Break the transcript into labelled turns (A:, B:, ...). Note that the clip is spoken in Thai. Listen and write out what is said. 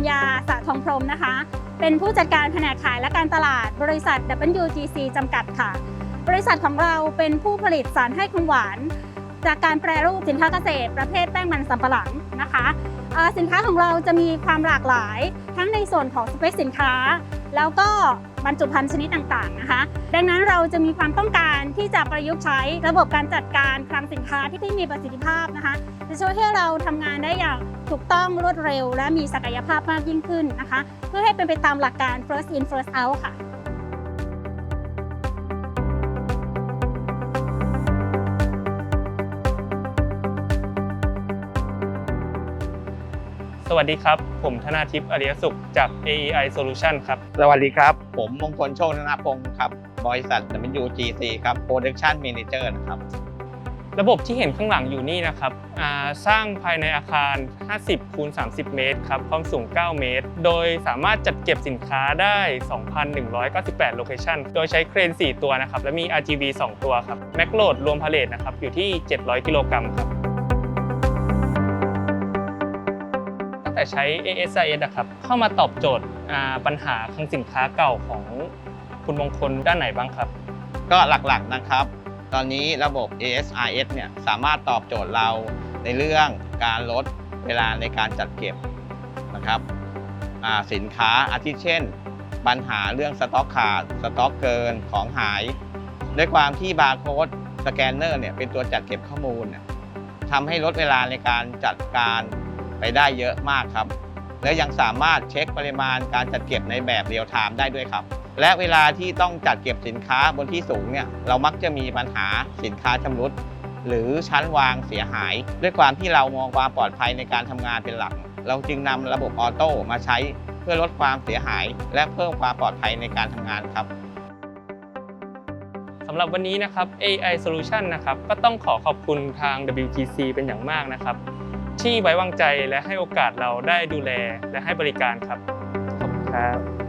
A: ญญาสะทองพรมนะคะ เป็นผู้จัดการแผนกขายและการตลาดบริษัท WGC จำกัดค่ะ บริษัทของเราเป็นผู้ผลิตสารให้คุณหวาน จากการแปรรูปสินค้าเกษตร ประเภทแป้งมันสำปะหลังนะคะสินค้าของเราจะมีความหลากหลาย ทั้งในส่วนของสเปคสินค้า แล้วก็บรรจุภัณฑ์ชนิดต่างๆนะคะ ดังนั้นเราจะมีความต้องการที่จะประยุกต์ใช้ระบบการจัดการคลังสินค้าที่มีประสิทธิภาพนะคะ จะช่วยให้เราทำงานได้อย่าง ถูกต้องรวดเร็ว และมีศักยภาพมากยิ่งขึ้นนะคะ เพื่อให้เป็นไปตามหลักการ first in first out ค่ะ
B: สวัสดีครับ ผมธนาทิพย์อริยสุขจาก AEI Solution ครับ
C: สวัสดีครับ ผมมงคลโชคธนพงศ์ครับ บริษัท WGC ครับ Production Manager นะครับ
B: ระบบที่เห็นข้างหลังอยู่นี่นะครับสร้างภายในอาคาร 50คูณ30 เมตรครับความสูง 9 เมตร โดยสามารถจัดเก็บสินค้าได้ 2,198 โลเคชันโดยใช้เครน 4 ตัวนะครับ และมี RGB 2 ตัวครับแม็กโหลดรวมพาเลทนะครับอยู่ที่ 700 กิโลกรัมครับตั้งแต่ใช้ ASIS นะครับเข้ามาตอบโจทย์ปัญหาคลังสินค้าเก่าของคุณมงคลด้านไหนบ้างครับ
C: ก็หลักๆนะครับ ตอนนี้ระบบ ASRS เนี่ยสามารถตอบโจทย์เราในเรื่องการลดเวลาในการจัดเก็บนะครับสินค้าอาทิเช่น ปัญหาเรื่องสต็อกขาด สต็อกเกินของหาย ด้วยความที่บาร์โค้ดสแกนเนอร์เนี่ยเป็นตัวจัดเก็บข้อมูลทำให้ลดเวลาในการจัดการไปได้เยอะมากครับ และยังสามารถเช็คปริมาณการจัดเก็บในแบบเรียลไทม์ได้ด้วยครับ และเวลาที่ต้องจัดเก็บสินค้าบนที่สูงเนี่ยเรามักจะมีปัญหาสินค้าชำรุด หรือชั้นวางเสียหาย ด้วยความที่เรามองความปลอดภัยในการทำงานเป็นหลัก เราจึงนำระบบออโต้มาใช้เพื่อลดความเสียหาย และเพิ่มความปลอดภัยในการทำงานครับ
B: สำหรับวันนี้นะครับ AI Solution นะครับก็ต้องขอขอบคุณทาง WTC เป็นอย่างมากนะครับ ที่ไว้วางใจและให้โอกาสเราได้ดูแลและให้บริการครับ ขอบคุณครับ